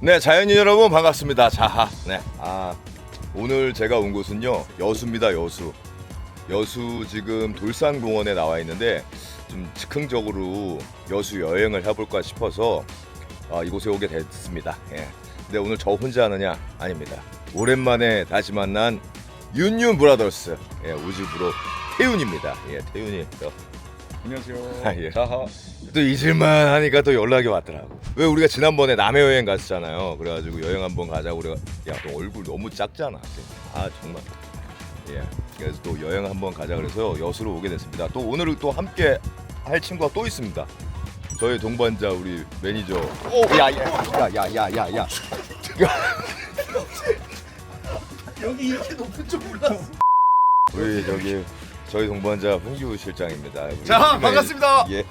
네, 자연인 여러분 반갑습니다. 자하. 네. 아, 오늘 제가 온 곳은요. 여수입니다. 여수. 여수 지금 돌산공원에 나와 있는데 좀 즉흥적으로 여수 여행을 해볼까 싶어서 아, 이곳에 오게 됐습니다. 예. 근데 오늘 저 혼자 하느냐? 아닙니다. 오랜만에 다시 만난 윤윤 브라더스. 예, 우집으로 태윤입니다. 예, 태윤이. 또 안녕하세요. 아, 예. 자하. 또 잊을만 하니까 또 연락이 왔더라고. 왜 우리가 지난번에 남해 여행 갔었잖아요. 그래가지고 여행 한번 가자고 그래. 야너 얼굴 너무 작잖아. 아 정말. 예. 그래서 또 여행 한번 가자 그래서 여수로 오게 됐습니다. 또 오늘은 또 함께 할 친구가 또 있습니다. 저희 동반자 우리 매니저. 오, 야 야 야 야 야 야 야. 여기 이렇게 높은 줄 몰랐어. 우리 저기 저희 동반자 홍기우 실장입니다. 우리 자, 팀의- 반갑습니다. 예.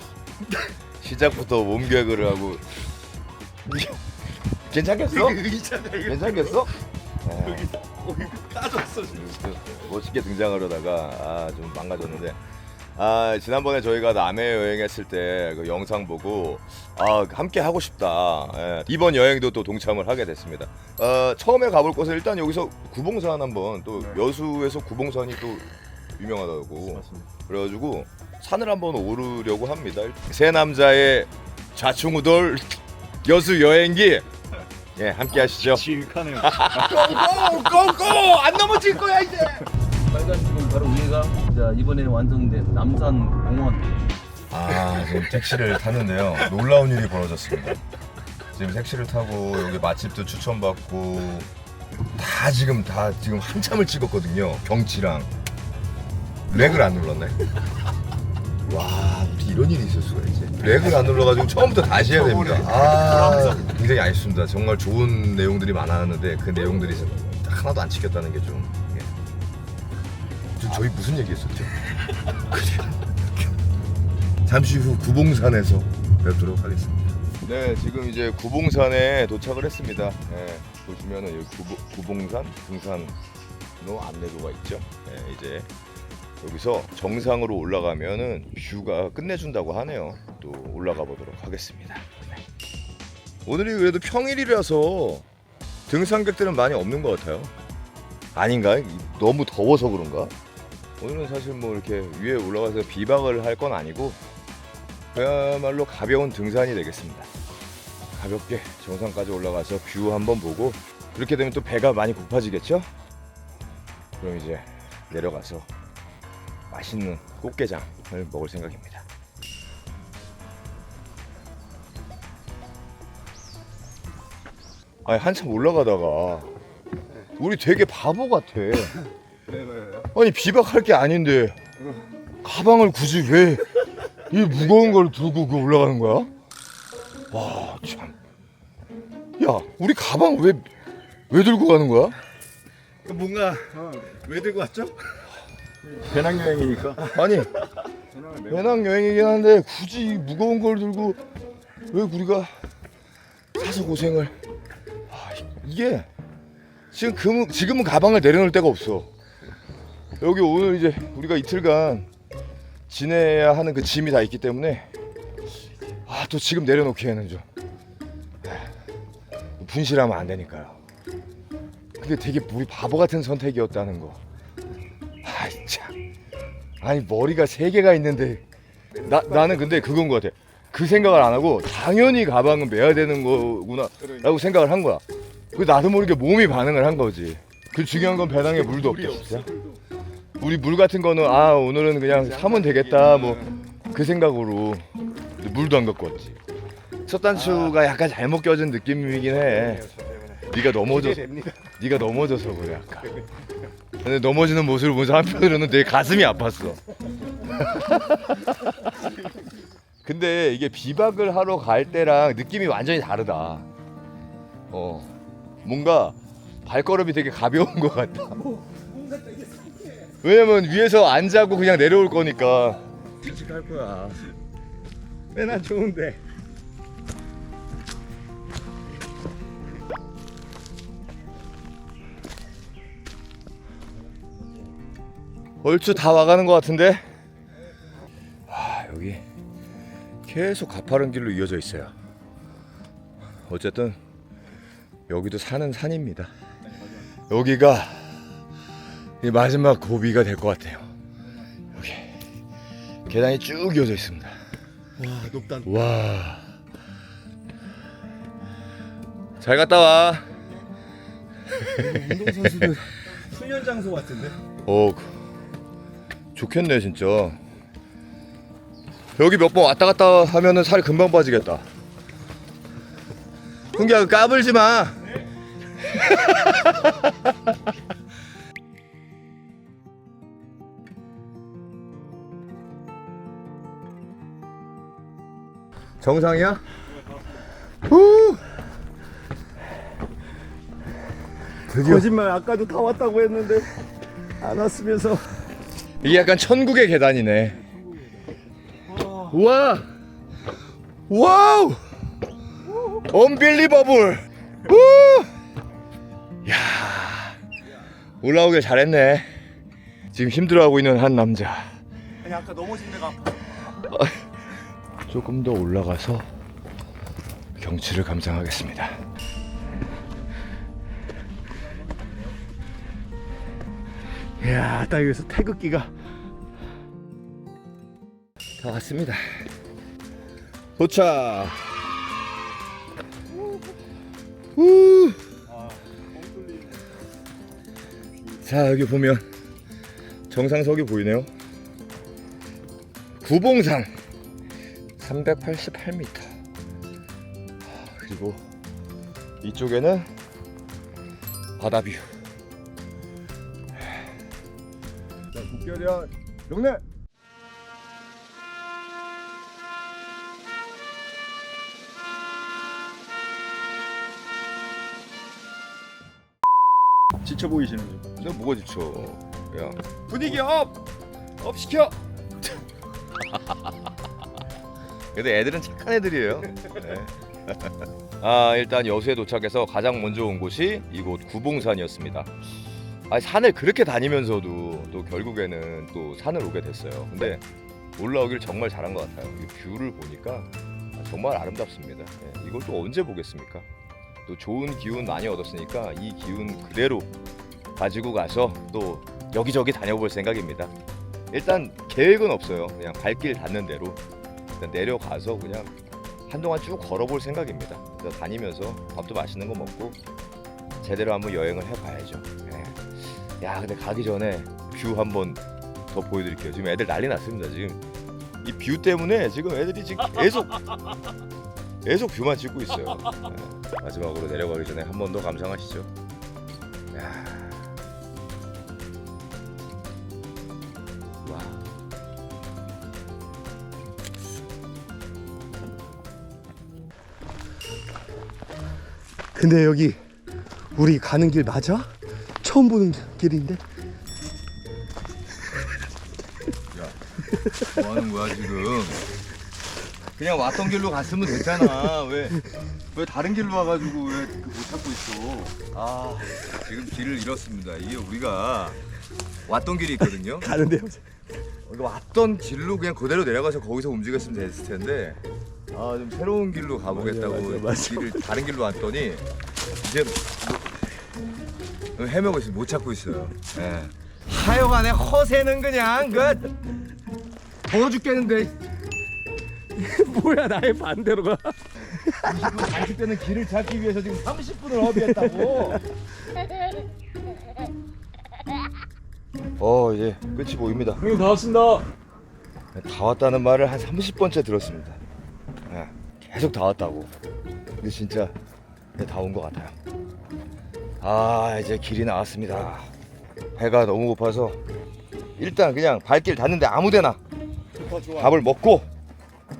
시작부터 몸개그를 하고 괜찮겠어? 괜찮겠어? 예. 여기 까졌어 지금. 멋있게 등장하려다가 아, 좀 망가졌는데 아 지난번에 저희가 남해 여행했을 때 그 영상 보고 아 함께 하고 싶다 예, 이번 여행도 또 동참을 하게 됐습니다 어, 처음에 가볼 곳은 일단 여기서 구봉산 한번 또 네. 여수에서 구봉산이 또 유명하다고. 맞습니다. 그래가지고 산을 한번 오르려고 합니다. 세 남자의 좌충우돌 여수 여행기. 예 함께 하시죠. 지익하네요. 고고고고 안 넘어질 거야 이제! 빨간 지금 바로 위에가 자, 이번에 완성된 남산 공원. 아 지금 택시를 탔는데요. 놀라운 일이 벌어졌습니다. 지금 택시를 타고 여기 맛집도 추천받고 다 지금 다 지금 한참을 찍었거든요. 경치랑 렉을 안 눌렀네 와 이런 일이 있을 수가 있지 렉을 안 눌러가지고 처음부터 다시 해야 됩니다 아 굉장히 아쉽습니다 정말 좋은 내용들이 많았는데 그 내용들이 하나도 안 찍혔다는 게좀 좀 저희 무슨 얘기했었죠? 잠시 후 구봉산에서 뵙도록 하겠습니다. 네, 지금 이제 구봉산에 도착을 했습니다. 네, 보시면은 여기 구보, 구봉산 등산로 안내도가 있죠. 네, 이제 여기서 정상으로 올라가면은 뷰가 끝내준다고 하네요. 또 올라가 보도록 하겠습니다. 네. 오늘이 그래도 평일이라서 등산객들은 많이 없는 것 같아요. 아닌가? 너무 더워서 그런가? 오늘은 사실 뭐 이렇게 위에 올라가서 비박을 할 건 아니고 그야말로 가벼운 등산이 되겠습니다. 가볍게 정상까지 올라가서 뷰 한번 보고 그렇게 되면 또 배가 많이 고파지겠죠? 그럼 이제 내려가서 맛있는 꽃게장을 먹을 생각입니다. 아니 한참 올라가다가 우리 되게 바보 같아. 아니 비박할 게 아닌데 가방을 굳이 왜 이 무거운 걸 들고 그 올라가는 거야? 와 참. 야 우리 가방 왜 왜 들고 가는 거야? 뭔가 왜 들고 왔죠? 배낭여행이니까. 아니 배낭 여행이긴 한데 굳이 이 무거운 걸 들고 왜 우리가 사서 고생을? 아, 이게 지금 금, 지금은 가방을 내려놓을 데가 없어. 여기 오늘 이제 우리가 이틀간 지내야 하는 그 짐이 다 있기 때문에 아 또 지금 내려놓기에는 좀 아, 분실하면 안 되니까요. 근데 되게 우리 바보 같은 선택이었다는 거. 아 참. 아니 머리가 세 개가 있는데 나 나는 근데 그건 것 같아. 그 생각을 안 하고 당연히 가방은 매야 되는 거구나라고 생각을 한 거야. 그 나도 모르게 몸이 반응을 한 거지. 그 중요한 건 배낭에 물도 없겠어. 우리 물 같은 거는 아 오늘은 그냥 사면 되겠다 뭐 그 생각으로 근데 물도 안 갖고 왔지. 첫 단추가 약간 잘못 껴진 느낌이긴 해. 네가 넘어져. 네가 넘어져서 그래 아까. 근데 넘어지는 모습을 보면서 한편으로는 내 가슴이 아팠어. 근데 이게 비박을 하러 갈 때랑 느낌이 완전히 다르다. 어, 뭔가 발걸음이 되게 가벼운 것 같다. 왜냐면 위에서 안 자고 그냥 내려올 거니까. 일찍 할 거야. 꽤나 좋은데. 얼추 다 와가는 것 같은데. 아 여기 계속 가파른 길로 이어져 있어요. 어쨌든 여기도 산은 산입니다. 여기가 이 마지막 고비가 될 것 같아요. 여기 계단이 쭉 이어져 있습니다. 와 높다. 와. 잘 갔다 와. 운동 선수들 훈련 장소 같은데. 어, 그- 좋겠네 진짜. 여기 몇 번 왔다 갔다 하면은 살 금방 빠지겠다. 흥기야 까불지 마. 정상이야? 후. 드디어 거짓말 아까도 다 왔다고 했는데 안 왔으면서. 이게 약간 천국의 계단이네. 우와! 와우! 언빌리버블! 우! 야 올라오길 잘했네. 지금 힘들어하고 있는 한 남자. 아니 아까 넘어진 데가 아파. 조금 더 올라가서 경치를 감상하겠습니다. 이야 딱 여기서 태극기가. 다 왔습니다. 도착. 우. 자 여기 보면 정상석이 보이네요. 구봉산 388m. 그리고 이쪽에는 바다뷰. 자 국결이야 용래. 지쳐 보이시는 중. 너 뭐가 지쳐? 야 분위기 업! 업 시켜! 근데 애들은 착한 애들이에요. 네. 아 일단 여수에 도착해서 가장 먼저 온 곳이 이곳 구봉산이었습니다. 아 산을 그렇게 다니면서도 또 결국에는 또 산을 오게 됐어요. 근데 올라오길 정말 잘한 것 같아요. 이 뷰를 보니까 정말 아름답습니다. 네, 이걸 또 언제 보겠습니까? 또 좋은 기운 많이 얻었으니까 이 기운 그대로 가지고 가서 또 여기저기 다녀볼 생각입니다. 일단 계획은 없어요. 그냥 발길 닿는 대로 일단 내려가서 그냥 한동안 쭉 걸어볼 생각입니다. 다니면서 밥도 맛있는 거 먹고 제대로 한번 여행을 해봐야죠. 예. 야 근데 가기 전에 뷰 한번 더 보여드릴게요. 지금 애들 난리 났습니다. 지금 이 뷰 때문에 지금 애들이 지금 계속 계속 뷰만 찍고 있어요. 예. 마지막으로 내려가기 전에 한 번 더 감상하시죠. 야. 와. 근데 여기 우리 가는 길 맞아? 처음 보는 길인데. 뭐 하는 거야 지금? 그냥 왔던 길로 갔으면 됐잖아. 왜, 왜 다른 길로 와가지고 왜 못 찾고 있어? 아, 지금 길을 잃었습니다. 이게 우리가 왔던 길이 있거든요. 가는데요. 이거 왔던 길로 그냥 그대로 내려가서 거기서 움직였으면 됐을 텐데. 아, 좀 새로운 길로 가보겠다고 맞아, 맞아, 맞아. 길을 다른 길로 왔더니 이제 뭐- 헤매고 있어, 못 찾고 있어요. 예. 하여간에 허세는 그냥 그 더워 죽겠는데. 뭐야 나의 반대로 가. 20분 단축되는 길을 찾기 위해서 지금 30분을 허비했다고. 어 이제 끝이 보입니다. 형님 다 왔습니다. 다 왔다는 말을 한 30번째 들었습니다. 예, 계속 다 왔다고. 근데 진짜 다 온 것 같아요. 아 이제 길이 나왔습니다. 배가 너무 고파서 일단 그냥 발길 닿는데 아무데나. 밥을 먹고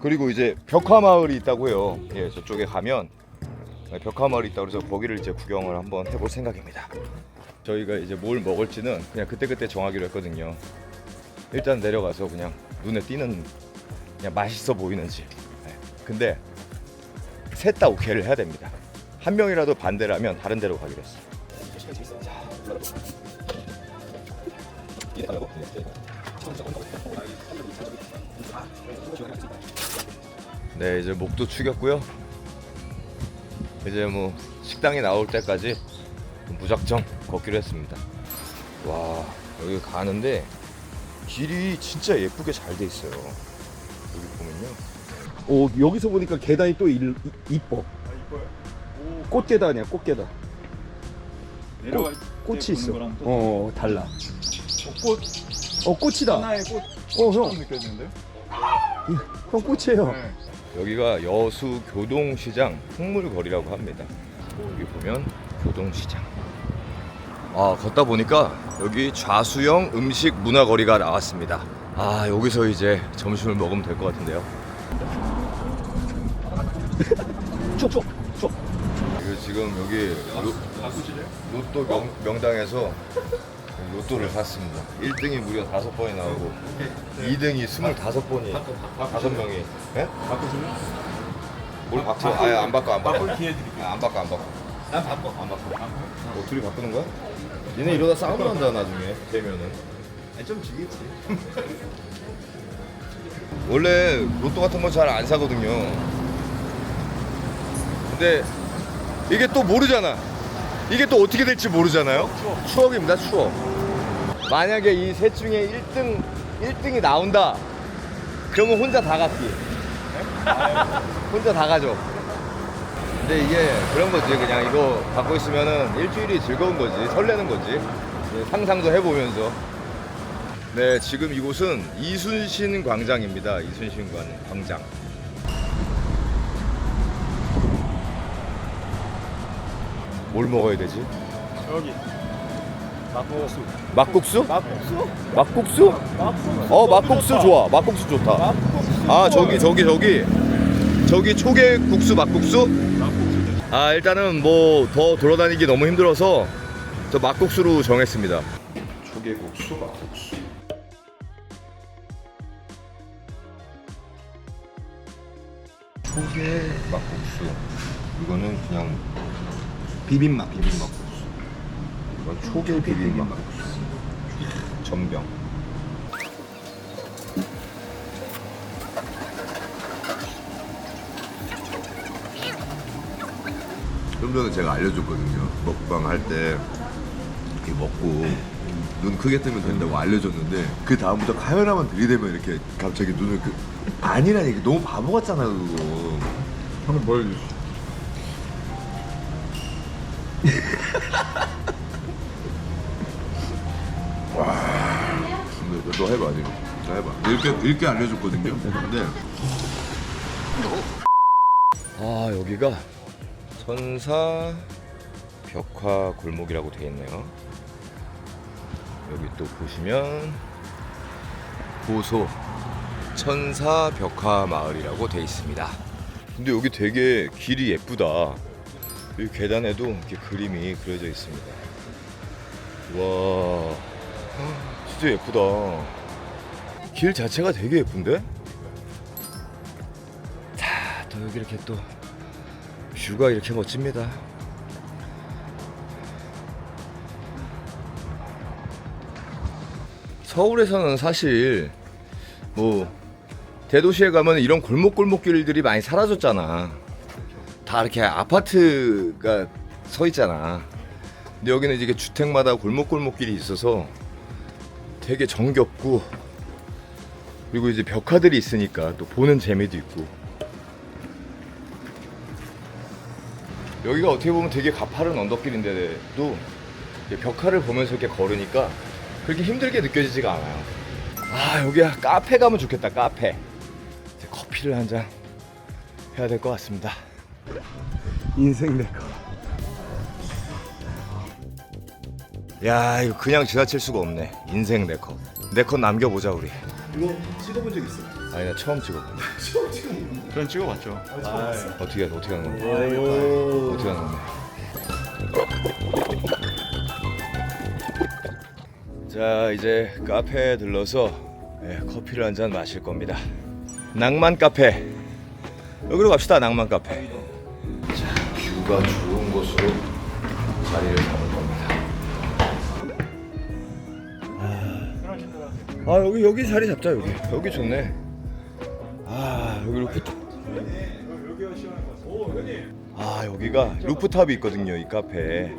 그리고 이제 벽화 마을이 있다고 해요. 예, 저쪽에 가면 벽화 마을이 있다고 그래서 거기를 이제 구경을 한번 해볼 생각입니다. 저희가 이제 뭘 먹을지는 그냥 그때그때 정하기로 했거든요. 일단 내려가서 그냥 눈에 띄는 그냥 맛있어 보이는 집. 예, 근데 셋 다 오케이를 해야 됩니다. 한 명이라도 반대라면 다른 데로 가기로 했어요. 네 이제 목도 축였고요 이제 뭐 식당이 나올 때까지 무작정 걷기로 했습니다. 와 여기 가는데 길이 진짜 예쁘게 잘 돼 있어요. 여기 보면요. 오 여기서 보니까 계단이 또 일, 이, 이뻐. 꽃계단이야 꽃계단. 내려갈 꽃이 때 있어. 또어 달라. 꽃어 꽃이다. 하나의 꽃 어 형, 느껴지는데요? 형 꽃이에요. 네. 여기가 여수 교동시장 풍물거리라고 합니다. 여기 보면 교동시장. 아 걷다 보니까 여기 좌수영 음식 문화거리가 나왔습니다. 아 여기서 이제 점심을 먹으면 될 것 같은데요. 쭉쭉 쭉. 그리고 지금 여기 로, 로또 명, 명당에서 로또를 샀습니다. 1등이 무려 다섯 번이 나오고 2등이 25번이 다섯 명이 예? 바꾸시면 뭘 바꿔? 아예 안 바꿔 안 바꿔. 바꿀 기회 드릴게요. 아, 안 바꿔 안 바꿔. 난 바꿔 안 바꿔. 어, 둘이 바꾸는 거야? 얘네 이러다 싸움 난다 나중에 되면은. 아니 좀 지겠지. 원래 로또 같은 거 잘 안 사거든요. 근데 이게 또 모르잖아. 이게 또 어떻게 될지 모르잖아요. 추억. 입니다 추억. 만약에 이 셋 중에 1등 1등이 나온다. 그러면 혼자 다 갖기. 혼자 다 가져. 근데 이게 그런 거지. 그냥 이거 갖고 있으면은 일주일이 즐거운 거지. 설레는 거지. 네, 상상도 해보면서. 네, 지금 이곳은 이순신 광장입니다. 이순신 광- 광장. 뭘 먹어야 되지? 여기 막국수. 막국수? 막국수? 막국수? 막국수. 어, 막국수 좋아. 막국수 좋다. 막국수. 아, 저기 저기 저기. 저기 초계 국수 막국수? 아, 일단은 뭐 더 돌아다니기 너무 힘들어서 저 막국수로 정했습니다. 초계 국수 막국수. 초계 막국수. 이거는 그냥 비빔막 비빔막국수. 이건 초계 비빔막국수. 전병. 좀 전에 제가 알려줬거든요. 먹방 할 때 이렇게 먹고 눈 크게 뜨면 된다고 알려줬는데 그 다음부터 카메라만 들이대면 이렇게 갑자기 눈을 그 아니라니 너무 바보 같잖아 그거. 한번 보여주시. 너 해봐 지금. 너 해봐. 이렇게 이렇게 알려줬거든요. 근데 아 여기가 천사 벽화 골목이라고 되어 있네요. 여기 또 보시면 고소 천사 벽화 마을이라고 되어 있습니다. 근데 여기 되게 길이 예쁘다. 이 계단에도 이렇게 그림이 그려져 있습니다. 와, 진짜 예쁘다. 길 자체가 되게 예쁜데? 또 여기 이렇게 또 뷰가 이렇게 멋집니다. 서울에서는 사실 뭐 대도시에 가면 이런 골목골목길들이 많이 사라졌잖아. 다 이렇게 아파트가 서 있잖아. 근데 여기는 이게 주택마다 골목골목길이 있어서 되게 정겹고 그리고 이제 벽화들이 있으니까 또 보는 재미도 있고 여기가 어떻게 보면 되게 가파른 언덕길인데도 벽화를 보면서 이렇게 걸으니까 그렇게 힘들게 느껴지지가 않아요. 아 여기 카페 가면 좋겠다 카페. 이제 커피를 한 잔 해야 될 것 같습니다. 인생 내거. 야 이거 그냥 지나칠 수가 없네. 인생 네 컷. 네컷 남겨보자 우리. 이거 찍어본 적 있어? 아니 나 처음 찍어본다. 그건 찍어봤죠. 어떻게 어떻게 하는 건데? 오. 어떻게 하는 건데? 자 이제 카페에 들러서 예, 커피를 한 잔 마실 겁니다. 낭만 카페 여기로 갑시다 낭만 카페. 자 뷰가 좋은 곳으로 자리를 잡을 아 여기 여기 자리 잡자 여기. 여기 좋네. 아 여기 이렇게 아아 여기가 루프탑이 있거든요 이 같아요.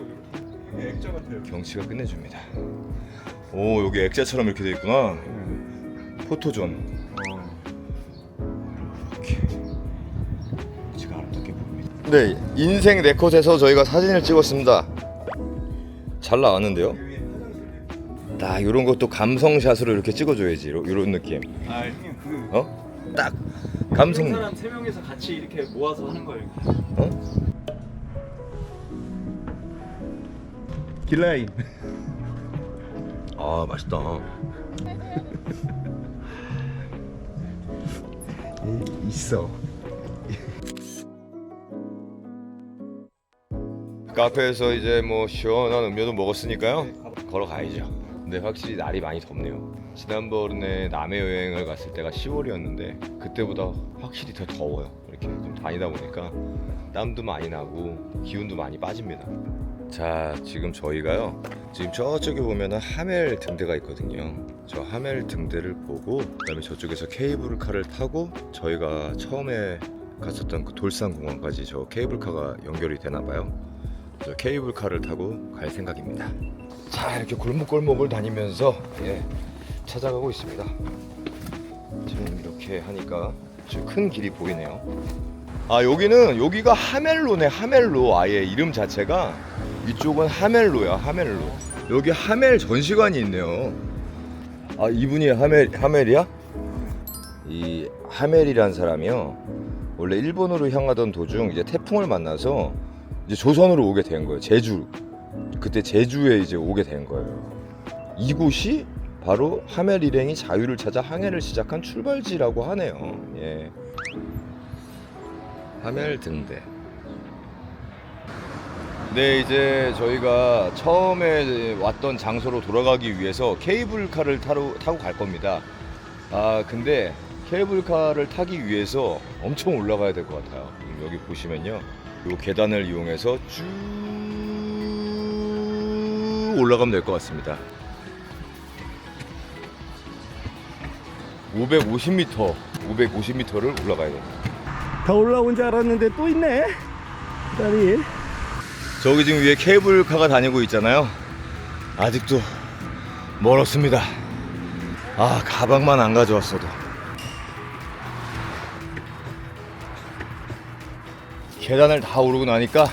경치가 끝내줍니다. 오 여기 액자처럼 이렇게 돼 있구나. 포토존. 네 인생 네컷에서 저희가 사진을 찍었습니다. 잘 나왔는데요 딱 이런 것도 감성샷으로 이렇게 찍어줘야지 이런 느낌 아 형님 그 어? 딱 감성 사람 세 명이서 같이 이렇게 모아서 하는 거예요. 어? 길라인. 아 맛있다 있어. 카페에서 이제 뭐 시원한 음료도 먹었으니까요 걸어가야죠 근데 확실히 날이 많이 덥네요. 지난번에 남해 여행을 갔을 때가 10월이었는데 그때보다 확실히 더 더워요. 이렇게 좀 다니다 보니까 땀도 많이 나고 기운도 많이 빠집니다. 자 지금 저희가요 지금 저쪽에 보면은 하멜 등대가 있거든요. 저 하멜 등대를 보고 그 다음에 저쪽에서 케이블카를 타고 저희가 처음에 갔었던 그 돌산공원까지 저 케이블카가 연결이 되나 봐요. 저 케이블카를 타고 갈 생각입니다. 자 이렇게 골목골목을 다니면서 예, 찾아가고 있습니다. 지금 이렇게 하니까 큰 길이 보이네요. 아 여기는 여기가 하멜로네 하멜로 아예 이름 자체가 이쪽은 하멜로야 하멜로. 여기 하멜 전시관이 있네요. 아 이분이 하멜 하멜이야? 이 하멜이란 사람이요. 원래 일본으로 향하던 도중 이제 태풍을 만나서 이제 조선으로 오게 된 거예요. 제주. 그때 제주에 이제 오게 된 거예요. 이곳이 바로 하멜 일행이 자유를 찾아 항해를 시작한 출발지라고 하네요. 예. 하멜 등대. 네, 이제 저희가 처음에 왔던 장소로 돌아가기 위해서 케이블카를 타러, 타고 갈 겁니다. 아, 근데 케이블카를 타기 위해서 엄청 올라가야 될 것 같아요. 여기 보시면요. 이 계단을 이용해서 쭉 올라가면 될 것 같습니다. 550m, 550m를 올라가야 됩니다. 다 올라온 줄 알았는데 또 있네. 다리. 저기 지금 위에 케이블카가 다니고 있잖아요. 아직도 멀었습니다. 아, 가방만 안 가져왔어도. 계단을 다 오르고 나니까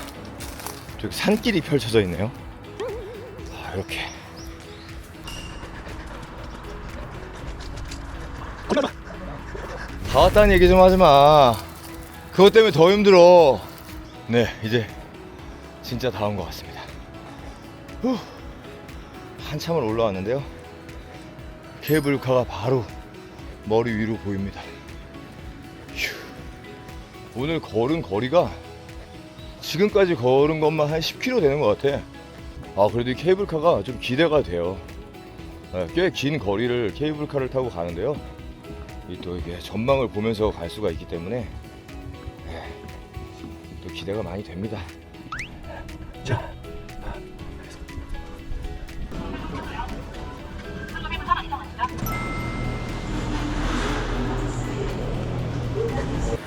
저기 산길이 펼쳐져 있네요. 아, 이렇게. 다 왔다는 얘기 좀 하지 마. 그것 때문에 더 힘들어. 네, 이제 진짜 다 온 것 같습니다. 후, 한참을 올라왔는데요. 케이블카가 바로 머리 위로 보입니다. 휴, 오늘 걸은 거리가 지금까지 걸은 것만 한 10km 되는 것 같아. 아, 그래도 이 케이블카가 좀 기대가 돼요. 꽤긴 거리를 케이블카를 타고 가는데요. 이 또 이게 전망을 보면서 갈 수가 있기 때문에 예, 또 기대가 많이 됩니다.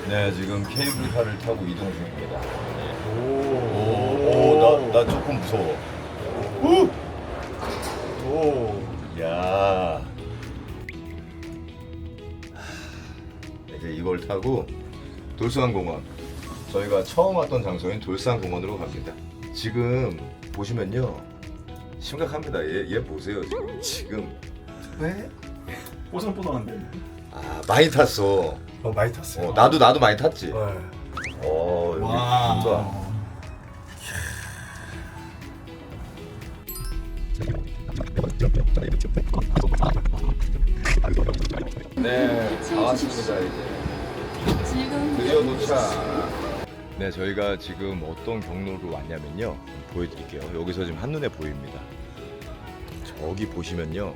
네, 지금 케이블카를 타고 이동 중입니다. 오, 오, 나, 나 조금 무서워. 오, 오, 야. 이제 이걸 타고 돌산공원. 저희가 처음 왔던 장소인 돌산공원으로 갑니다. 지금 보시면요, 심각합니다. 얘, 얘 보세요. 지금, 지금 왜? 뽀송뽀송한데. 아, 많이 탔어. 어 많이 탔어요. 어, 나도 나도 많이 탔지. 네. 어, 여기 와. 뭔가 네, 다 왔습니다 이제. 드디어 도착. 네, 저희가 지금 어떤 경로로 왔냐면요. 보여드릴게요. 여기서 지금 한눈에 보입니다. 저기 보시면요.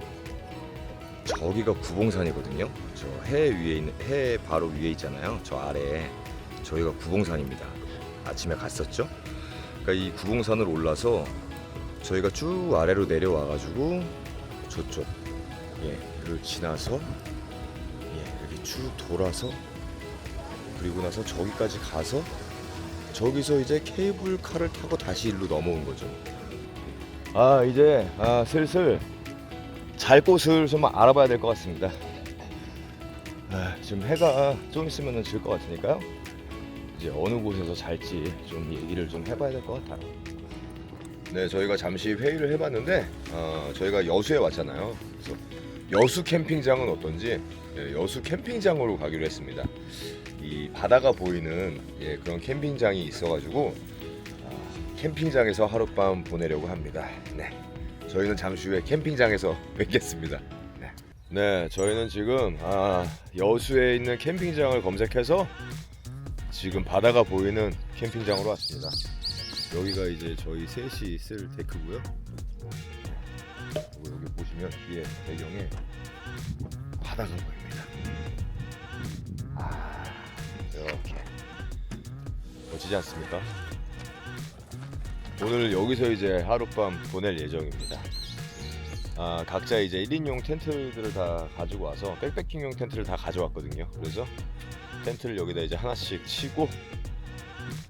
저기가 구봉산이거든요. 저 해 위에 있는 해 바로 위에 있잖아요. 저 아래에 저희가 구봉산입니다. 아침에 갔었죠. 그러니까 이 구봉산을 올라서 저희가 쭉 아래로 내려와 가지고 저쪽 예 를 지나서 예 이렇게 쭉 돌아서 그리고 나서 저기까지 가서 저기서 이제 케이블카를 타고 다시 일로 넘어온 거죠. 아 이제 아, 슬슬 잘 곳을 좀 알아봐야 될 것 같습니다. 아, 지금 해가 좀 있으면 질 것 같으니까요. 이제 어느 곳에서 잘지 좀 얘기를 좀 해봐야 될 것 같아요. 네, 저희가 잠시 회의를 해봤는데 어, 저희가 여수에 왔잖아요. 그래서 여수 캠핑장은 어떤지 예, 여수 캠핑장으로 가기로 했습니다. 이 바다가 보이는 예, 그런 캠핑장이 있어가지고 아, 캠핑장에서 하룻밤 보내려고 합니다. 네, 저희는 잠시 후에 캠핑장에서 뵙겠습니다. 네, 네 저희는 지금 아, 여수에 있는 캠핑장을 검색해서 지금 바다가 보이는 캠핑장으로 왔습니다. 여기가 이제 저희 셋이 쓸 데크고요. 그리고 여기 보시면 뒤에 배경에 바다가 보입니다. 아, 이렇게 멋지지 않습니까? 오늘 여기서 이제 하룻밤 보낼 예정입니다. 아, 각자 이제 1인용 텐트들을 다 가지고 와서 백패킹용 텐트를 다 가져왔거든요. 그래서 텐트를 여기다 이제 하나씩 치고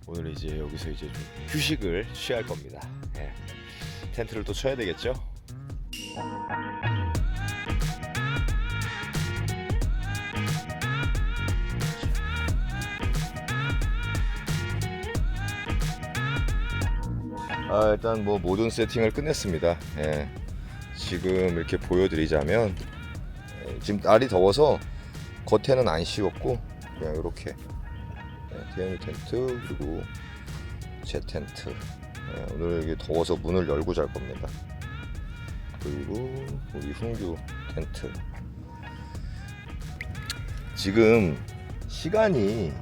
오늘 이제 여기서 이제 좀 휴식을 취할 겁니다. 예. 텐트를 또 쳐야 되겠죠? 아, 일단 뭐 모든 세팅을 끝냈습니다. 예. 지금 이렇게 보여드리자면 예, 지금 날이 더워서 겉에는 안 씌웠고 그냥 이렇게 예, 대현이 텐트 그리고 제 텐트 예, 오늘 여기 더워서 문을 열고 잘 겁니다. 그리고 우리 훈규 텐트 지금 시간이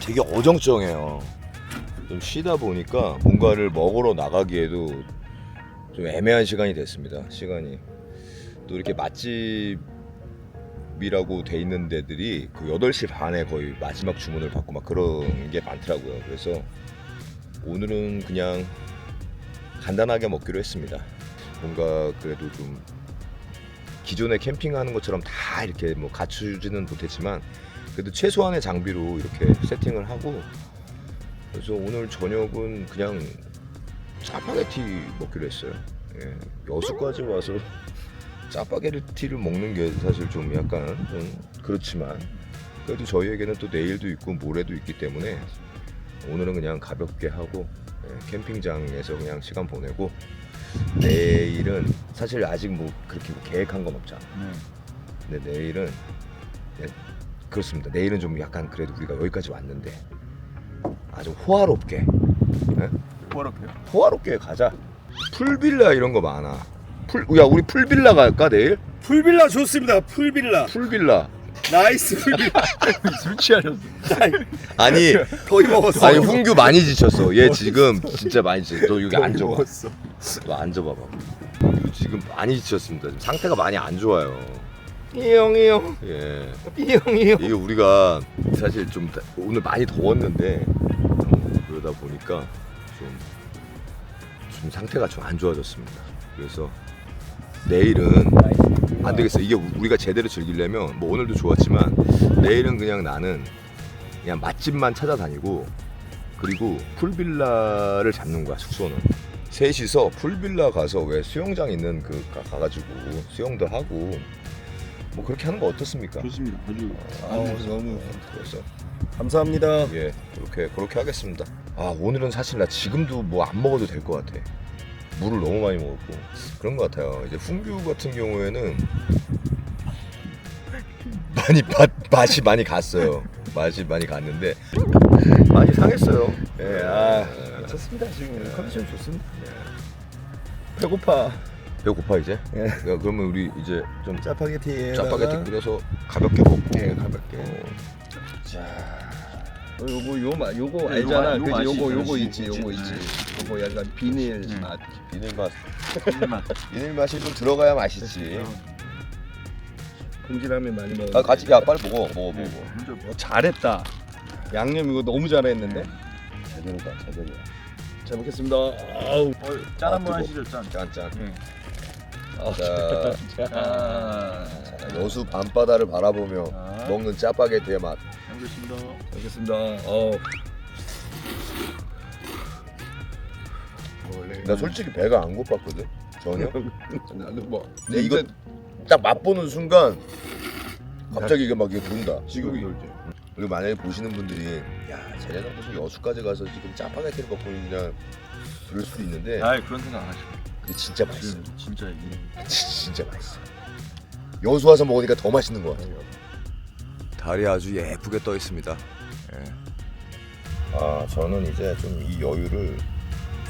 되게 어정쩡해요. 좀 쉬다 보니까 뭔가를 먹으러 나가기에도 좀 애매한 시간이 됐습니다. 시간이 또 이렇게 맛집이라고 돼 있는 데들이 그 8시 반에 거의 마지막 주문을 받고 막 그런 게 많더라고요. 그래서 오늘은 그냥 간단하게 먹기로 했습니다. 뭔가 그래도 좀 기존에 캠핑하는 것처럼 다 이렇게 뭐 갖추지는 못했지만 그래도 최소한의 장비로 이렇게 세팅을 하고 그래서 오늘 저녁은 그냥 짜파게티 먹기로 했어요. 예, 여수까지 와서 짜파게티를 먹는 게 사실 좀 약간 좀 그렇지만 그래도 저희에게는 또 내일도 있고 모레도 있기 때문에 오늘은 그냥 가볍게 하고 예, 캠핑장에서 그냥 시간 보내고 내일은 사실 아직 뭐 그렇게 계획한 건 없잖아. 근데 내일은 예, 그렇습니다. 내일은 좀 약간 그래도 우리가 여기까지 왔는데 아주 호화롭게 뭐라고요? 호화롭게 가자. 풀빌라 이런 거 많아. 풀, 야 우리 풀빌라 갈까 내일? 풀빌라 좋습니다. 풀빌라. 풀빌라. 나이스 풀빌라. 술 취하셨어. 아니, 거의 먹었어. 아니 훈규 많이 지쳤어. 얘 지금 진짜 많이 지쳤어. 너 여기 앉아봐. 너 앉아봐봐. 훈규 지금 많이 지쳤습니다. 지금 상태가 많이 안 좋아요. 이형이형. 예. 이형이형. 이게 우리가 사실 좀 다- 오늘 많이 더웠는데 어, 그러다 보니까 좀, 좀 상태가 좀 안 좋아졌습니다. 그래서 내일은 안 되겠어. 이게 우- 우리가 제대로 즐기려면 뭐 오늘도 좋았지만 내일은 그냥 나는 그냥 맛집만 찾아다니고 그리고 풀빌라를 잡는 거야 숙소는. 셋이서 풀빌라 가서 왜 수영장 있는 그 가- 가가지고 수영도 하고 뭐 그렇게 하는 거 어떻습니까? 좋습니다. 아주 아우 너무 그래서 감사합니다. 예 그렇게 그렇게 하겠습니다. 아 오늘은 사실 나 지금도 뭐 안 먹어도 될 것 같아. 물을 너무 많이 먹었고 그런 것 같아요. 이제 훈규 같은 경우에는 많이 맛, 맛이 많이 갔어요. 맛이 많이 갔는데 많이 상했어요. 예, 아 괜찮습니다. 지금 컨디션 좋습니다. 배고파. 배고파 이제? 예. 야, 그러면 우리 이제 좀 짜파게티에 짜파게티 끓여서 가볍게 먹고. 예, 가볍게. 어, 어, 요거 요 맛, 요거 네, 알잖아. 요거 그지? 맛이 요거 요거 있지. 있지, 요거 있지. 있지. 요거 약간 비닐 음. 맛. 비닐 맛. 일만. 비닐 맛이 좀 들어가야 맛있지. 봉지라면 많이 먹어. 아 같이 야 빨리 먹어 먹어 먹어. 먼저 어, 잘했다. 양념 이거 너무 잘했는데. 제대로다 제대로. 잘 먹겠습니다. 아우. 짠 한번 아, 하시죠. 짠. 짠짠. 네. 자, 아. 여수 밤바다를 바라보며 아. 먹는 짜파게티의 맛. 알겠습니다. 알겠습니다. 어. 어 나 솔직히 배가 안 고팠거든 전혀. 나도 뭐 근데 이거 딱 맛보는 순간 갑자기 이게 막 이게 돈다. 지금이 열지. 그리고 만약에 보시는 분들이 야 쟤네는 무슨 여수까지 가서 지금 짜파게티를 먹고 그냥 그럴 수도 있는데 아 그런 생각 안 하시고 근데 진짜 맛있어. 진짜 이게 진짜 맛있어. 여수 와서 먹으니까 더 맛있는 거 같아요. 달이 아주 예쁘게 떠 있습니다. 예. 아 저는 이제 좀 이 여유를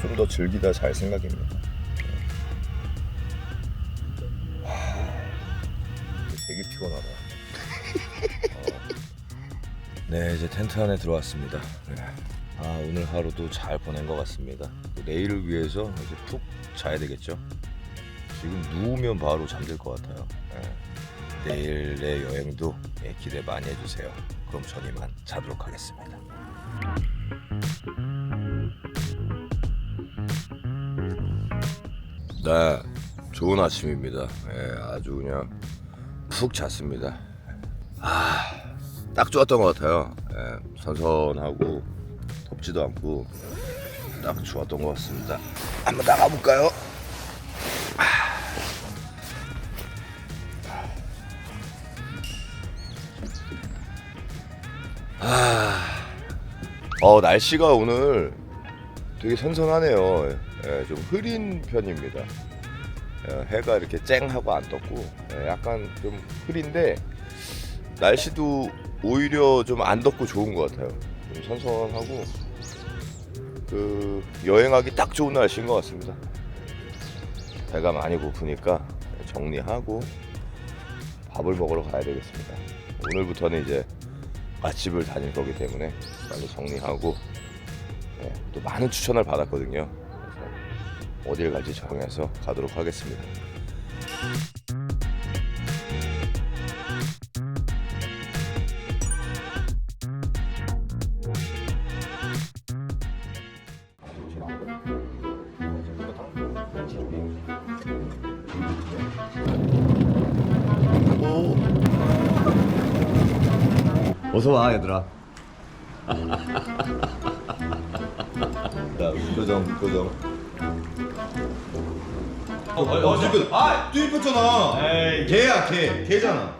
좀 더 즐기다 잘 생각입니다. 예. 하, 되게 피곤하다. 어. 네 이제 텐트 안에 들어왔습니다. 네. 아 오늘 하루도 잘 보낸 것 같습니다. 또 내일을 위해서 이제 푹 자야 되겠죠. 지금 누우면 바로 잠들 것 같아요. 예. 내일 내 여행도 예, 기대 많이 해주세요. 그럼 전 이만 자도록 하겠습니다. 네, 좋은 아침입니다. 예, 아주 그냥 푹 잤습니다. 아, 딱 좋았던 것 같아요. 예, 선선하고 덥지도 않고 딱 좋았던 것 같습니다. 한번 나가볼까요? 어 날씨가 오늘 되게 선선하네요. 예, 좀 흐린 편입니다. 예, 해가 이렇게 쨍하고 안 떴고 예, 약간 좀 흐린데 날씨도 오히려 좀 안 덥고 좋은 것 같아요. 좀 선선하고 그 여행하기 딱 좋은 날씨인 것 같습니다. 배가 많이 고프니까 정리하고 밥을 먹으러 가야 되겠습니다. 오늘부터는 이제 맛집을 다닐 거기 때문에 빨리 정리하고 네, 또 많은 추천을 받았거든요. 그래서 어딜 갈지 정해서 가도록 하겠습니다. 어서 와 얘들아. 자 표정 표정. 아, 또 이뻤잖아. 개야, 개. 개잖아.